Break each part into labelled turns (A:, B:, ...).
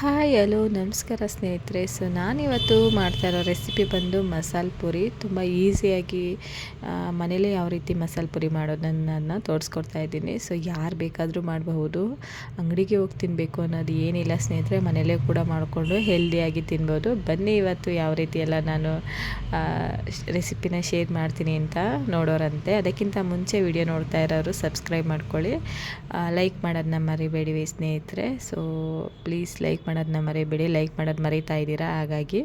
A: Hi, hello, ನಮಸ್ಕಾರ ಸ್ನೇಹಿತರೆ. So ನಾನಿವತ್ತು ಮಾಡ್ತಾ ಇರೋ ರೆಸಿಪಿ ಬಂದು ಮಸಾಲೆ ಪುರಿ. ತುಂಬ ಈಸಿಯಾಗಿ ಮನೇಲಿ ಯಾವ ರೀತಿ ಮಸಾಲೆ ಪುರಿ ಮಾಡೋದನ್ನ ತೋರಿಸ್ಕೊಡ್ತಾ ಇದ್ದೀನಿ. ಸೊ ಯಾರು ಬೇಕಾದರೂ ಮಾಡಬಹುದು. ಅಂಗಡಿಗೆ ಹೋಗಿ ತಿನ್ನಬೇಕು ಅನ್ನೋದು ಏನಿಲ್ಲ ಸ್ನೇಹಿತರೆ. ಮನೇಲೇ ಕೂಡ ಮಾಡಿಕೊಂಡು ಹೆಲ್ದಿಯಾಗಿ ತಿನ್ಬೋದು. ಬನ್ನಿ ಇವತ್ತು ಯಾವ ರೀತಿ ಎಲ್ಲ ನಾನು ರೆಸಿಪಿನ ಶೇರ್ ಮಾಡ್ತೀನಿ ಅಂತ ನೋಡೋರಂತೆ. ಅದಕ್ಕಿಂತ ಮುಂಚೆ ವಿಡಿಯೋ ನೋಡ್ತಾ ಇರೋರು ಸಬ್ಸ್ಕ್ರೈಬ್ ಮಾಡ್ಕೊಳ್ಳಿ. ಲೈಕ್ ಮಾಡೋದನ್ನ ಮರಿಬೇಡಿ ಸ್ನೇಹಿತರೆ. ಸೊ ಪ್ಲೀಸ್ ಲೈಕ್ ಮಾಡೋದನ್ನ ಮರಿಬೇಡಿ ಲೈಕ್ ಮಾಡೋದು ಮರಿತಾ ಇದ್ದೀರಾ? ಹಾಗಾಗಿ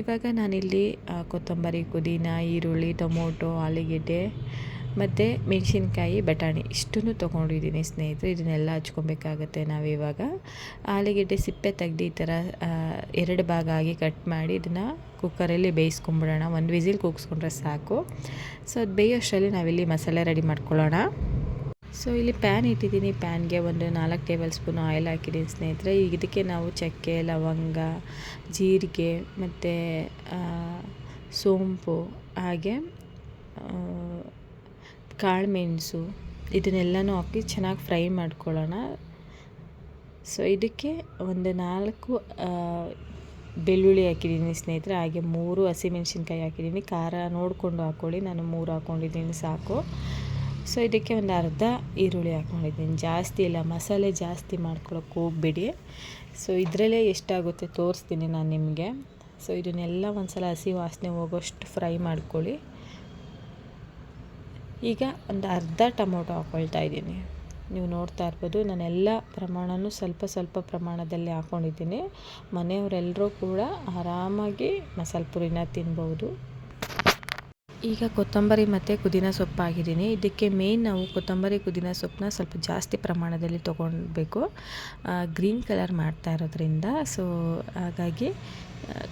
A: ಇವಾಗ ನಾನಿಲ್ಲಿ ಕೊತ್ತಂಬರಿ, ಪುದೀನ, ಈರುಳ್ಳಿ, ಟೊಮೊಟೊ, ಆಲೂಗೆಡ್ಡೆ ಮತ್ತು ಮೆಣಸಿನ್ಕಾಯಿ, ಬಟಾಣಿ ಇಷ್ಟನ್ನು ತೊಗೊಂಡಿದ್ದೀನಿ ಸ್ನೇಹಿತರು. ಇದನ್ನೆಲ್ಲ ಹಚ್ಕೊಬೇಕಾಗತ್ತೆ ನಾವಿವಾಗ. ಆಲೂಗೆಡ್ಡೆ ಸಿಪ್ಪೆ ತೆಗ್ದು ಈ ಥರ ಎರಡು ಭಾಗ ಆಗಿ ಕಟ್ ಮಾಡಿ ಇದನ್ನು ಕುಕ್ಕರಲ್ಲಿ ಬೇಯಿಸ್ಕೊಂಬಿಡೋಣ. ಒಂದು ವಿಸಿಲ್ ಕೂಗಿಸ್ಕೊಂಡ್ರೆ ಸಾಕು. ಸೊ ಅದು ಬೇಯೋಷ್ಟರಲ್ಲಿ ನಾವಿಲ್ಲಿ ಮಸಾಲೆ ರೆಡಿ ಮಾಡ್ಕೊಳ್ಳೋಣ. ಸೊ ಇಲ್ಲಿ ಪ್ಯಾನ್ ಇಟ್ಟಿದ್ದೀನಿ. ಪ್ಯಾನ್ಗೆ ಒಂದು ನಾಲ್ಕು ಟೇಬಲ್ ಸ್ಪೂನ್ ಆಯಿಲ್ ಹಾಕಿದ್ದೀನಿ ಸ್ನೇಹಿತರೆ. ಈಗ ಇದಕ್ಕೆ ನಾವು ಚಕ್ಕೆ, ಲವಂಗ, ಜೀರಿಗೆ ಮತ್ತು ಸೋಂಪು, ಹಾಗೆ ಕಾಳು ಮೆಣಸು ಇದನ್ನೆಲ್ಲನೂ ಹಾಕಿ ಚೆನ್ನಾಗಿ ಫ್ರೈ ಮಾಡ್ಕೊಳ್ಳೋಣ. ಸೊ ಇದಕ್ಕೆ ಒಂದು ನಾಲ್ಕು ಬೆಳ್ಳುಳ್ಳಿ ಹಾಕಿದ್ದೀನಿ ಸ್ನೇಹಿತರೆ. ಹಾಗೆ ಮೂರು ಹಸಿಮೆಣ್ಸಿನ್ಕಾಯಿ ಹಾಕಿದ್ದೀನಿ. ಖಾರ ನೋಡಿಕೊಂಡು ಹಾಕ್ಕೊಳ್ಳಿ ನಾನು ಮೂರು ಹಾಕ್ಕೊಂಡಿದ್ದೀನಿ ಸಾಕು. ಸೊ ಇದಕ್ಕೆ ಒಂದು ಅರ್ಧ ಈರುಳ್ಳಿ ಹಾಕ್ಕೊಂಡಿದ್ದೀನಿ ಜಾಸ್ತಿ ಇಲ್ಲ, ಮಸಾಲೆ ಜಾಸ್ತಿ ಮಾಡ್ಕೊಳಕ್ಕೆ ಹೋಗ್ಬೇಡಿ. ಸೊ ಇದರಲ್ಲೇ ಎಷ್ಟಾಗುತ್ತೆ ತೋರಿಸ್ತೀನಿ ನಾನು ನಿಮಗೆ. ಸೊ ಇದನ್ನೆಲ್ಲ ಒಂದು ಸಲ ಹಸಿ ವಾಸನೆ ಹೋಗೋಷ್ಟು ಫ್ರೈ ಮಾಡ್ಕೊಳ್ಳಿ. ಈಗ ಒಂದು ಅರ್ಧ ಟೊಮೊಟೊ ಹಾಕ್ಕೊಳ್ತಾ ಇದ್ದೀನಿ. ನೀವು ನೋಡ್ತಾ ಇರ್ಬೋದು, ನಾನೆಲ್ಲ ಪ್ರಮಾಣವೂ ಸ್ವಲ್ಪ ಸ್ವಲ್ಪ ಪ್ರಮಾಣದಲ್ಲಿ ಹಾಕ್ಕೊಂಡಿದ್ದೀನಿ ಮನೆಯವರೆಲ್ಲರೂ ಕೂಡ ಆರಾಮಾಗಿ ಮಸಾಲೆ ಪುರಿನ ತಿನ್ಬೋದು. ಈಗ ಕೊತ್ತಂಬರಿ ಮತ್ತು ಪುದೀನ ಸೊಪ್ಪು ಹಾಕಿದ್ದೀನಿ ಇದಕ್ಕೆ ಮೇಯ್ನ್ ನಾವು ಕೊತ್ತಂಬರಿ, ಪುದೀನ ಸೊಪ್ಪನ್ನ ಸ್ವಲ್ಪ ಜಾಸ್ತಿ ಪ್ರಮಾಣದಲ್ಲಿ ತೊಗೊಳ್ಬೇಕು. ಗ್ರೀನ್ ಕಲರ್ ಮಾಡ್ತಾ ಇರೋದ್ರಿಂದ. ಸೊ ಹಾಗಾಗಿ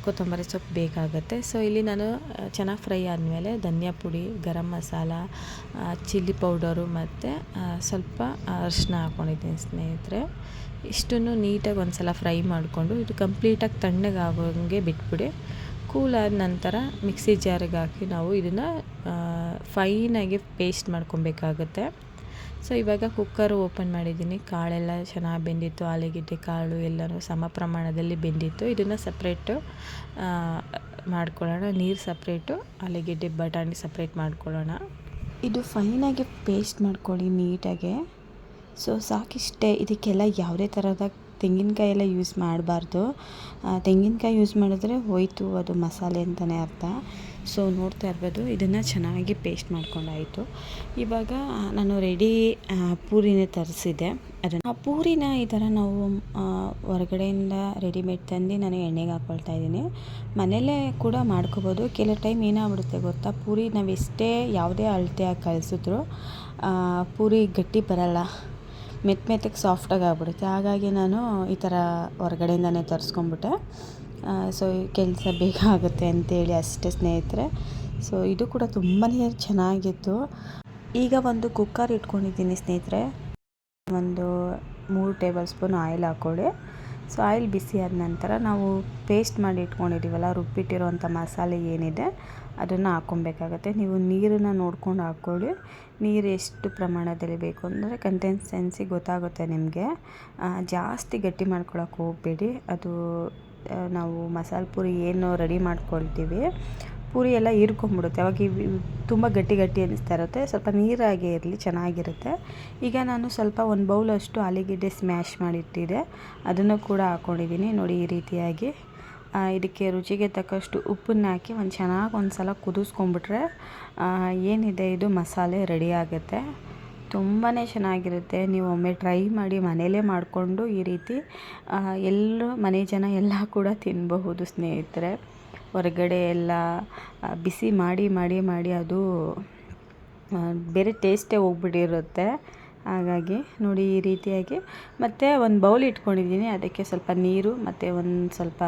A: ಕೊತ್ತಂಬರಿ ಸೊಪ್ಪು ಬೇಕಾಗುತ್ತೆ. ಸೊ ಇಲ್ಲಿ ನಾನು ಚೆನ್ನಾಗಿ ಫ್ರೈ ಆದಮೇಲೆ ಧನಿಯಾ ಪುಡಿ, ಗರಂ ಮಸಾಲ ಚಿಲ್ಲಿ ಪೌಡರು ಮತ್ತು ಸ್ವಲ್ಪ ಅರಿಶಿನ ಹಾಕ್ಕೊಂಡಿದ್ದೀನಿ ಸ್ನೇಹಿತರೆ. ಇಷ್ಟನ್ನು ನೀಟಾಗಿ ಒಂದು ಸಲ ಫ್ರೈ ಮಾಡಿಕೊಂಡು, ಇದು ಕಂಪ್ಲೀಟಾಗಿ ತಣ್ಣಗಾಗೋಂಗೆ ಬಿಟ್ಬಿಡಿ. ಕೂಲ್ ಆದ ನಂತರ ಮಿಕ್ಸಿ ಜಾರಿಗೆ ಹಾಕಿ ನಾವು ಇದನ್ನು ಫೈನಾಗಿ ಪೇಸ್ಟ್ ಮಾಡ್ಕೊಬೇಕಾಗತ್ತೆ. ಸೊ ಇವಾಗ ಕುಕ್ಕರು ಓಪನ್ ಮಾಡಿದ್ದೀನಿ. ಕಾಳೆಲ್ಲ ಚೆನ್ನಾಗಿ ಬೆಂದಿತ್ತು. ಆಲೂಗೆಡ್ಡೆ, ಕಾಳು ಎಲ್ಲನೂ ಸಮ ಪ್ರಮಾಣದಲ್ಲಿ ಬೆಂದಿತ್ತು. ಇದನ್ನು ಸಪ್ರೇಟು ಮಾಡ್ಕೊಳ್ಳೋಣ. ನೀರು ಸಪ್ರೇಟು ಆಲೂಗೆಡ್ಡೆ, ಬಟಾಣಿ ಸಪ್ರೇಟ್ ಮಾಡ್ಕೊಳ್ಳೋಣ. ಇದು ಫೈನಾಗಿ ಪೇಸ್ಟ್ ಮಾಡ್ಕೊಳ್ಳಿ ನೀಟಾಗೆ. ಸೊ ಸಾಕಿಷ್ಟೇ. ಇದಕ್ಕೆಲ್ಲ ಯಾವುದೇ ಥರದ ತೆಂಗಿನಕಾಯಿ ಎಲ್ಲ ಯೂಸ್ ಮಾಡಬಾರ್ದು. ತೆಂಗಿನಕಾಯಿ ಯೂಸ್ ಮಾಡಿದ್ರೆ ಹೋಯಿತು ಅದು ಮಸಾಲೆ ಅಂತಲೇ ಅರ್ಥ. ಸೊ, ನೋಡ್ತಾ ಇರ್ಬೋದು, ಇದನ್ನು ಚೆನ್ನಾಗಿ ಪೇಸ್ಟ್ ಮಾಡ್ಕೊಂಡಾಯಿತು. ಇವಾಗ ನಾನು ರೆಡಿ ಪೂರಿನೇ ತರಿಸಿದೆ ಅದನ್ನು, ಆ ಪೂರಿನ ಈ ಥರ ನಾವು ಹೊರಗಡೆಯಿಂದ ರೆಡಿಮೇಡ್ ತಂದು ನಾನು ಎಣ್ಣೆಗೆ ಹಾಕ್ಕೊಳ್ತಾ ಇದ್ದೀನಿ. ಮನೆಯಲ್ಲೇ ಕೂಡ ಮಾಡ್ಕೋಬೋದು. ಕೆಲವು ಟೈಮ್ ಏನಾಗ್ಬಿಡುತ್ತೆ ಗೊತ್ತಾ? ಪೂರಿ ನಾವು ಎಷ್ಟೇ ಯಾವುದೇ ಅಳತೆ ಕಳಿಸಿದ್ರು ಪೂರಿ ಗಟ್ಟಿ ಬರಲ್ಲ. ಮೆತ್ತ ಮೆತ್ತಗೆ ಸಾಫ್ಟಾಗಿ ಆಗ್ಬಿಡುತ್ತೆ. ಹಾಗಾಗಿ ನಾನು ಈ ಥರ ಹೊರಗಡೆಯಿಂದನೇ ತರಿಸ್ಕೊಂಬಿಟ್ಟೆ. ಸೊ ಕೆಲಸ ಬೇಗ ಆಗುತ್ತೆ ಅಂತೇಳಿ ಅಷ್ಟೇ ಸ್ನೇಹಿತರೆ. ಸೊ, ಇದು ಕೂಡ ತುಂಬಾ ಚೆನ್ನಾಗಿತ್ತು. ಈಗ ಒಂದು ಕುಕ್ಕರ್ ಇಟ್ಕೊಂಡಿದ್ದೀನಿ ಸ್ನೇಹಿತರೆ. ಒಂದು ಮೂರು ಟೇಬಲ್ ಸ್ಪೂನ್ ಆಯಿಲ್ ಹಾಕ್ಕೊಳ್ಳಿ. ಸೊ, ಆಯಿಲ್ ಬಿಸಿ ಆದ ನಂತರ ನಾವು ಪೇಸ್ಟ್ ಮಾಡಿ ಇಟ್ಕೊಂಡಿದ್ದೀವಲ್ಲ, ರುಬ್ಬಿಟ್ಟಿರೋವಂಥ ಮಸಾಲೆ ಏನಿದೆ ಅದನ್ನು ಹಾಕ್ಕೊಬೇಕಾಗತ್ತೆ. ನೀವು ನೀರನ್ನು ನೋಡ್ಕೊಂಡು ಹಾಕ್ಕೊಳ್ಳಿ. ನೀರು ಎಷ್ಟು ಪ್ರಮಾಣದಲ್ಲಿ ಬೇಕು ಅಂದರೆ ಕಂಟೆನ್ಸೆನ್ಸಿ ಗೊತ್ತಾಗುತ್ತೆ ನಿಮಗೆ. ಜಾಸ್ತಿ ಗಟ್ಟಿ ಮಾಡ್ಕೊಳಕ್ಕೆ ಹೋಗಬೇಡಿ. ಅದು ನಾವು ಮಸಾಲೆ ಪೂರಿ ಏನು ರೆಡಿ ಮಾಡ್ಕೊಳ್ತೀವಿ. ಪೂರಿ ಎಲ್ಲ ಹೀರ್ಕೊಂಬಿಡುತ್ತೆ. ಅವಾಗ ತುಂಬ ಗಟ್ಟಿ ಗಟ್ಟಿ ಅನ್ನಿಸ್ತಾ ಇರುತ್ತೆ. ಸ್ವಲ್ಪ ನೀರಾಗೆ ಇರಲಿ, ಚೆನ್ನಾಗಿರುತ್ತೆ. ಈಗ ನಾನು ಸ್ವಲ್ಪ ಒಂದು ಬೌಲಷ್ಟು ಆಲೂಗೆಡ್ಡೆ ಸ್ಮ್ಯಾಶ್ ಮಾಡಿಟ್ಟಿದೆ. ಅದನ್ನು ಕೂಡ ಹಾಕ್ಕೊಂಡಿದ್ದೀನಿ. ನೋಡಿ ಈ ರೀತಿಯಾಗಿ. ಇದಕ್ಕೆ ರುಚಿಗೆ ತಕ್ಕಷ್ಟು ಉಪ್ಪನ್ನ ಹಾಕಿ ಒಂದು ಚೆನ್ನಾಗಿ ಒಂದು ಸಲ ಕುದಿಸ್ಕೊಂಡ್ಬಿಟ್ರೆ ಏನಿದೆ ಇದು ಮಸಾಲೆ ರೆಡಿ ಆಗುತ್ತೆ. ತುಂಬಾ ಚೆನ್ನಾಗಿರುತ್ತೆ. ನೀವು ಒಮ್ಮೆ ಟ್ರೈ ಮಾಡಿ ಮನೇಲೇ ಮಾಡಿಕೊಂಡು ಈ ರೀತಿ ಎಲ್ಲರೂ ಮನೆ ಜನ ಎಲ್ಲ ಕೂಡ ತಿನ್ನಬಹುದು ಸ್ನೇಹಿತರೆ. ಹೊರಗಡೆ ಎಲ್ಲ ಬಿಸಿ ಮಾಡಿ ಮಾಡಿ ಮಾಡಿ ಅದು ಬೇರೆ ಟೇಸ್ಟೇ ಹೋಗ್ಬಿಟ್ಟಿರುತ್ತೆ. ಹಾಗಾಗಿ ನೋಡಿ ಈ ರೀತಿಯಾಗಿ. ಮತ್ತು ಒಂದು ಬೌಲ್ ಇಟ್ಕೊಂಡಿದ್ದೀನಿ. ಅದಕ್ಕೆ ಸ್ವಲ್ಪ ನೀರು, ಮತ್ತು ಒಂದು ಸ್ವಲ್ಪ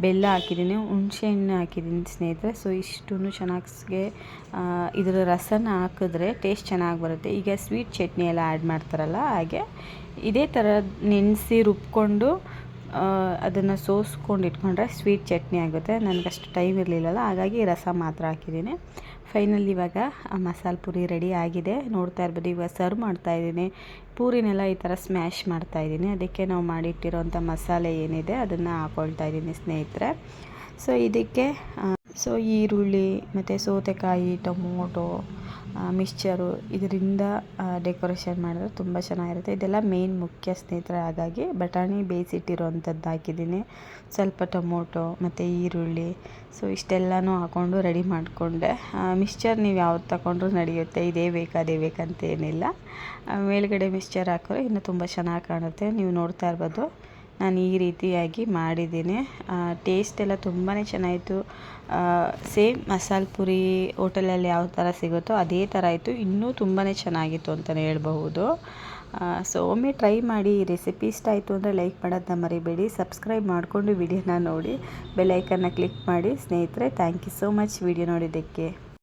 A: ಬೆಲ್ಲ ಹಾಕಿದ್ದೀನಿ ಹುಣಸೆಹಣ್ಣು ಹಾಕಿದ್ದೀನಿ ಸ್ನೇಹಿತರೆ. ಸೊ ಇಷ್ಟೂ ಚೆನ್ನಾಗಿ ಇದರ ರಸನ ಹಾಕಿದ್ರೆ ಟೇಸ್ಟ್ ಚೆನ್ನಾಗಿ ಬರುತ್ತೆ. ಈಗ ಸ್ವೀಟ್ ಚಟ್ನಿ ಎಲ್ಲ ಆ್ಯಡ್ ಮಾಡ್ತಾರಲ್ಲ, ಹಾಗೆ. ಇದೇ ಥರ ನೆನೆಸಿ ರುಬ್ಕೊಂಡು ಅದನ್ನು ಸೋಸ್ಕೊಂಡು ಇಟ್ಕೊಂಡ್ರೆ ಸ್ವೀಟ್ ಚಟ್ನಿ ಆಗುತ್ತೆ. ನನಗಷ್ಟು ಟೈಮ್ ಇರಲಿಲ್ಲಲ್ಲ, ಹಾಗಾಗಿ ರಸ ಮಾತ್ರ ಹಾಕಿದ್ದೀನಿ. ಫೈನಲ್ ಇವಾಗ ಮಸಾಲೆ ಪೂರಿ ರೆಡಿ ಆಗಿದೆ. ನೋಡ್ತಾ ಇರ್ಬೋದು, ಇವಾಗ ಸರ್ವ್ ಮಾಡ್ತಾ ಇದ್ದೀನಿ. ಪೂರಿನೆಲ್ಲ ಈ ಥರ ಸ್ಮ್ಯಾಶ್ ಮಾಡ್ತಾ ಇದ್ದೀನಿ. ಅದಕ್ಕೆ ನಾವು ಮಾಡಿಟ್ಟಿರೋಂಥ ಮಸಾಲೆ ಏನಿದೆ, ಅದನ್ನು ಹಾಕೊಳ್ತಾ ಇದ್ದೀನಿ ಸ್ನೇಹಿತರೆ. ಸೊ ಇದಕ್ಕೆ ಸೊ ಈರುಳ್ಳಿ, ಮತ್ತು ಸೌತೆಕಾಯಿ, ಟೊಮೊಟೊ ಮಿಕ್ಸ್ಚರು ಇದರಿಂದ ಡೆಕೋರೇಷನ್ ಮಾಡಿದ್ರೆ ತುಂಬ ಚೆನ್ನಾಗಿರುತ್ತೆ. ಇದೆಲ್ಲ ಮೇನ್ ಮುಖ್ಯ ಸ್ನೇಹಿತರೆ ಹಾಗಾಗಿ ಬಟಾಣಿ ಬೇಯಿಸಿಟ್ಟಿರೋವಂಥದ್ದು ಹಾಕಿದ್ದೀನಿ. ಸ್ವಲ್ಪ ಟೊಮೊಟೊ, ಮತ್ತು ಈರುಳ್ಳಿ ಸೊ ಇಷ್ಟೆಲ್ಲನೂ ಹಾಕ್ಕೊಂಡು ರೆಡಿ ಮಾಡಿಕೊಂಡೆ. ಮಿಕ್ಸ್ಚರ್ ನೀವು ಯಾವ್ದು ತಗೊಂಡ್ರೂ ನಡೆಯುತ್ತೆ, ಇದೇ ಬೇಕು, ಅದೇ ಬೇಕಂತೇನಿಲ್ಲ ಮೇಲುಗಡೆ ಮಿಕ್ಸ್ಚರ್ ಹಾಕಿದ್ರೆ ಇನ್ನೂ ತುಂಬ ಚೆನ್ನಾಗಿ ಕಾಣುತ್ತೆ. ನೀವು ನೋಡ್ತಾ ಇರ್ಬೋದು. ನಾನು ಈ ರೀತಿಯಾಗಿ ಮಾಡಿದ್ದೀನಿ. ಟೇಸ್ಟ್ ಎಲ್ಲ ತುಂಬಾ ಚೆನ್ನಾಯಿತು ಸೇಮ್ ಮಸಾಲ ಪುರಿ ಹೋಟೆಲಲ್ಲಿ ಯಾವ ಥರ ಸಿಗುತ್ತೋ ಅದೇ ಥರ ಇತ್ತು ಇನ್ನೂ ತುಂಬಾ ಚೆನ್ನಾಗಿತ್ತು ಅಂತಲೇ ಹೇಳ್ಬಹುದು. ಸೊ ಒಮ್ಮೆ ಟ್ರೈ ಮಾಡಿ ಈ ರೆಸಿಪಿ ಇಷ್ಟ ಆಯಿತು ಅಂದರೆ ಲೈಕ್ ಮಾಡೋದನ್ನ ಮರಿಬೇಡಿ. ಸಬ್ಸ್ಕ್ರೈಬ್ ಮಾಡಿಕೊಂಡು ವಿಡಿಯೋನ ನೋಡಿ. ಬೆಲ್ಲೈಕನ್ನ ಕ್ಲಿಕ್ ಮಾಡಿ. ಸ್ನೇಹಿತರೆ thank you so much video ನೋಡಿದ್ದಕ್ಕೆ.